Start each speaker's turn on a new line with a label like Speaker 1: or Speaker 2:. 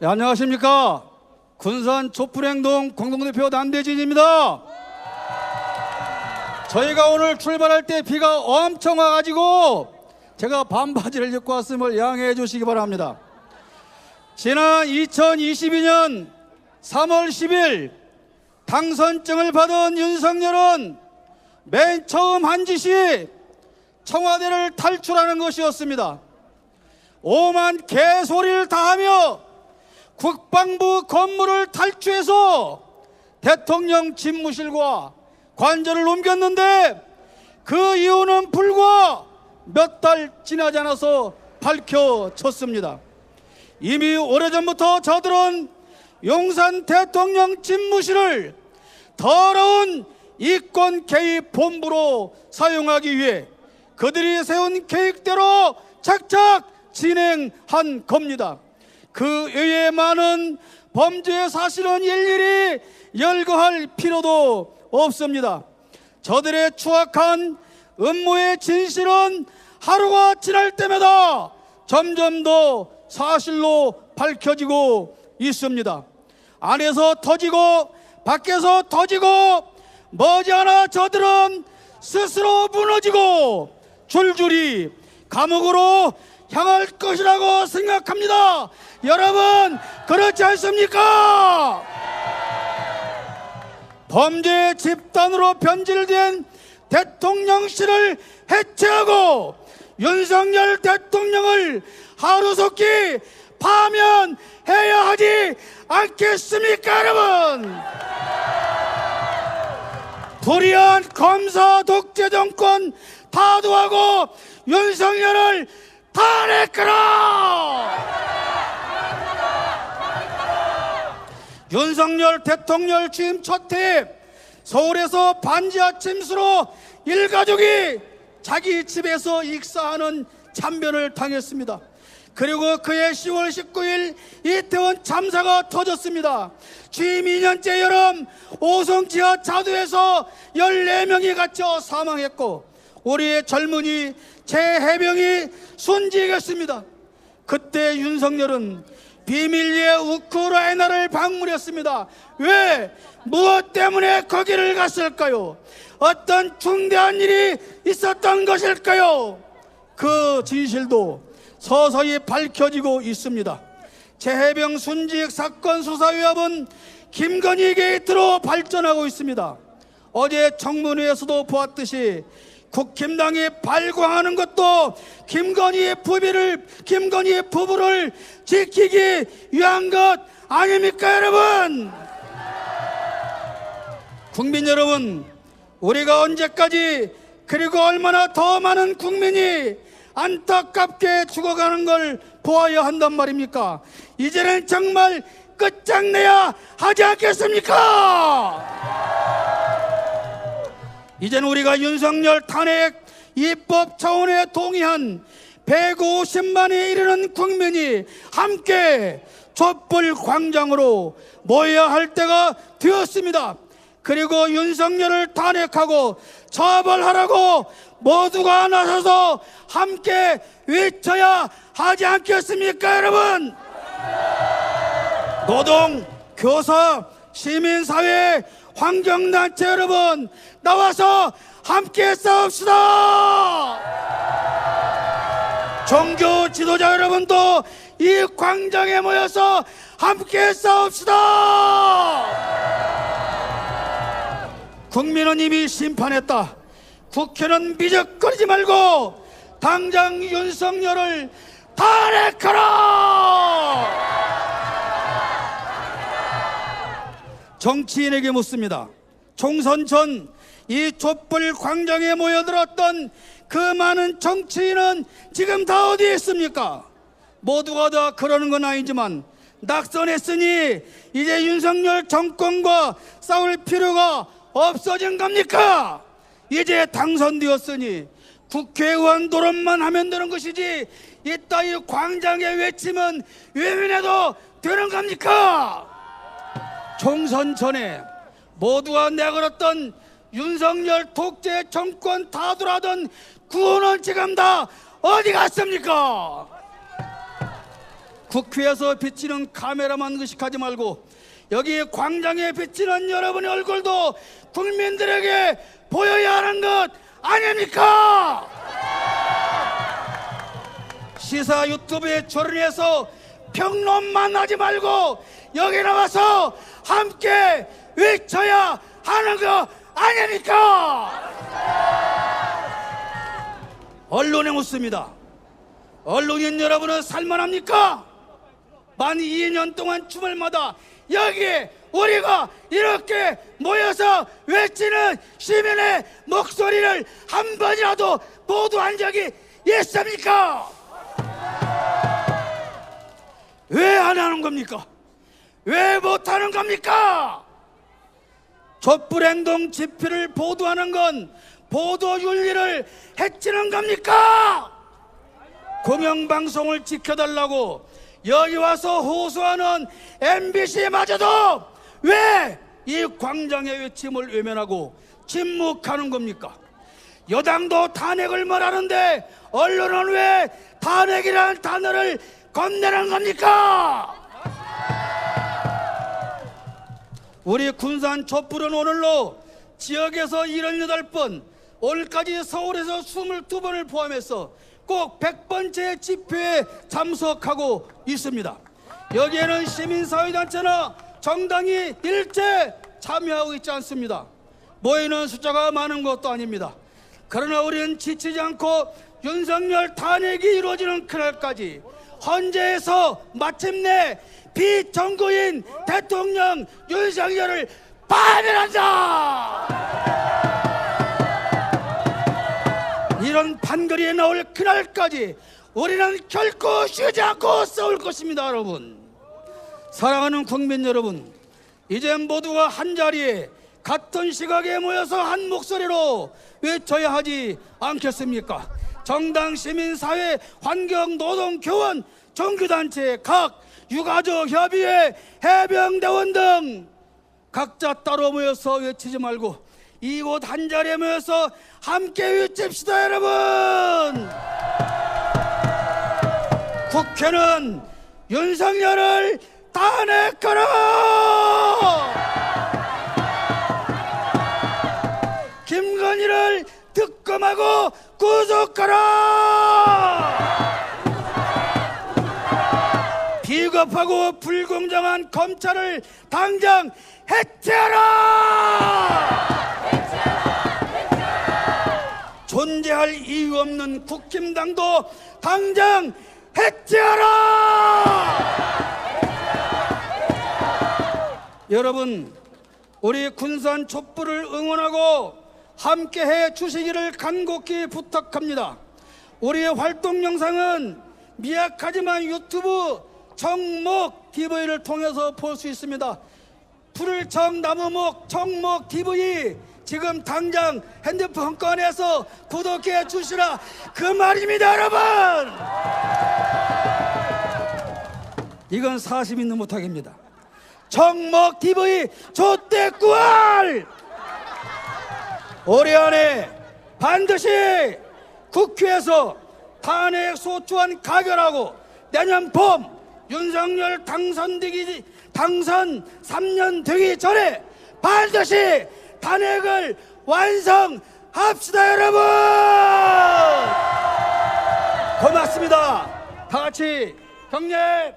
Speaker 1: 네, 안녕하십니까. 군산 촛불행동 공동대표 남대진입니다. 저희가 오늘 출발할 때 비가 엄청 와가지고 제가 반바지를 입고 왔음을 양해해 주시기 바랍니다. 지난 2022년 3월 10일 당선증을 받은 윤석열은 맨 처음 한 짓이 청와대를 탈출하는 것이었습니다. 오만 개소리를 다하며 국방부 건물을 탈취해서 대통령 집무실과 관절을 옮겼는데 그 이유는 불과 몇 달 지나지 않아서 밝혀졌습니다. 이미 오래전부터 저들은 용산 대통령 집무실을 더러운 이권 개입 본부로 사용하기 위해 그들이 세운 계획대로 착착 진행한 겁니다. 그 외에 많은 범죄 사실은 일일이 열거할 필요도 없습니다. 저들의 추악한 음모의 진실은 하루가 지날 때마다 점점 더 사실로 밝혀지고 있습니다. 안에서 터지고 밖에서 터지고 머지않아 저들은 스스로 무너지고 줄줄이 감옥으로 향할 것이라고 생각합니다. 여러분 그렇지 않습니까? 범죄 집단으로 변질된 대통령실을 해체하고 윤석열 대통령을 하루속히 파면해야 하지 않겠습니까 여러분 불의한 검사 독재 정권 타도하고 윤석열을 탄핵하라 윤석열 대통령 취임 첫해 서울에서 반지하 침수로 일가족이 자기 집에서 익사하는 참변을 당했습니다. 그리고 그해 10월 19일 이태원 참사가 터졌습니다. 취임 2년째 여름 오송 지하 자두에서 14명이 갇혀 사망했고 우리의 젊은이 최해병이 순직했습니다. 그때 윤석열은 비밀리에 우크라이나를 방문했습니다. 왜? 무엇 때문에 거기를 갔을까요? 어떤 중대한 일이 있었던 것일까요? 그 진실도 서서히 밝혀지고 있습니다. 재해병 순직 사건 수사위원은 김건희 게이트로 발전하고 있습니다. 어제 청문회에서도 보았듯이 국힘당이 발광하는 것도 김건희의 부비를 김건희의 부부를 지키기 위한 것 아닙니까 여러분? 국민 여러분, 우리가 언제까지 그리고 얼마나 더 많은 국민이 안타깝게 죽어가는 걸 보아야 한단 말입니까? 이제는 정말 끝장내야 하지 않겠습니까? 이제는 우리가 윤석열 탄핵 입법 차원에 동의한 150만에 이르는 국민이 함께 촛불 광장으로 모여야 할 때가 되었습니다. 그리고 윤석열을 탄핵하고 처벌하라고 모두가 나서서 함께 외쳐야 하지 않겠습니까, 여러분? 노동, 교사, 시민사회, 환경단체 여러분, 나와서 함께 싸웁시다! 종교 지도자 여러분도 이 광장에 모여서 함께 싸웁시다! 국민은 이미 심판했다. 국회는 미적거리지 말고 당장 윤석열을 탄핵하라! 정치인에게 묻습니다. 총선 전 이 촛불 광장에 모여들었던 그 많은 정치인은 지금 다 어디에 있습니까? 모두가 다 그러는 건 아니지만 낙선했으니 이제 윤석열 정권과 싸울 필요가 없어진 겁니까? 이제 당선되었으니 국회의원 노릇만 하면 되는 것이지 이따위 광장에 외치면 외면해도 되는 겁니까? 총선 전에 모두가 내걸었던 윤석열 독재 정권 타도라던 구호는 지금 다 어디 갔습니까? 국회에서 비치는 카메라만 의식하지 말고 여기 광장에 비치는 여러분의 얼굴도 국민들에게 보여야 하는 것 아닙니까? 시사 유튜브에 출연해서 평론만 하지 말고 여기 나와서 함께 외쳐야 하는 거 아닙니까? 언론에 묻습니다. 언론인 여러분은 살만합니까? 만 2년 동안 주말마다 여기에 우리가 이렇게 모여서 외치는 시민의 목소리를 한 번이라도 보도한 적이 있습니까? 왜 안 하는 겁니까? 왜 못하는 겁니까? 촛불행동 집회를 보도하는 건 보도 윤리를 해치는 겁니까? 공영방송을 지켜달라고 여기 와서 호소하는 MBC마저도 왜 이 광장의 외침을 외면하고 침묵하는 겁니까? 여당도 탄핵을 말하는데 언론은 왜 탄핵이라는 단어를 건네는 겁니까? 우리 군산 촛불은 오늘로 지역에서 78번, 오늘까지 서울에서 22번을 포함해서 꼭 100번째 집회에 참석하고 있습니다. 여기에는 시민사회단체나 정당이 일제 참여하고 있지 않습니다. 모이는 숫자가 많은 것도 아닙니다. 그러나 우리는 지치지 않고 윤석열 탄핵이 이루어지는 그날까지 헌재에서 마침내 비정거인 대통령 윤석열을 파면한다! 이런 판거리에 나올 그날까지 우리는 결코 쉬지 않고 싸울 것입니다, 여러분. 사랑하는 국민 여러분, 이제 모두가 한 자리에 같은 시각에 모여서 한 목소리로 외쳐야 하지 않겠습니까? 정당, 시민, 사회, 환경, 노동, 교원, 종교단체, 각 유가족 협의회, 해병대원 등 각자 따로 모여서 외치지 말고 이곳 한 자리에 모여서 함께 외칩시다 여러분! 국회는 윤석열을 탄핵하라! 김건희를 특검하고 구속하라 비겁하고 불공정한 검찰을 당장 해체하라! 존재할 이유 없는 국힘당도 당장 해체하라! 여러분, 우리 군산 촛불을 응원하고 함께해 주시기를 간곡히 부탁합니다. 우리의 활동 영상은 미약하지만 유튜브 청목 TV를 통해서 볼 수 있습니다. 불을 청 나무목 청목 TV 지금 당장 핸드폰 꺼내서 구독해 주시라 그 말입니다 여러분 이건 사심 있는 부탁입니다 청목 TV 조대꾸알 올해 안에 반드시 국회에서 탄핵 소추안 가결하고 내년 봄 윤석열 당선되기 당선 3년 되기 전에 반드시 탄핵을 완성합시다 여러분! 고맙습니다. 다 같이 경례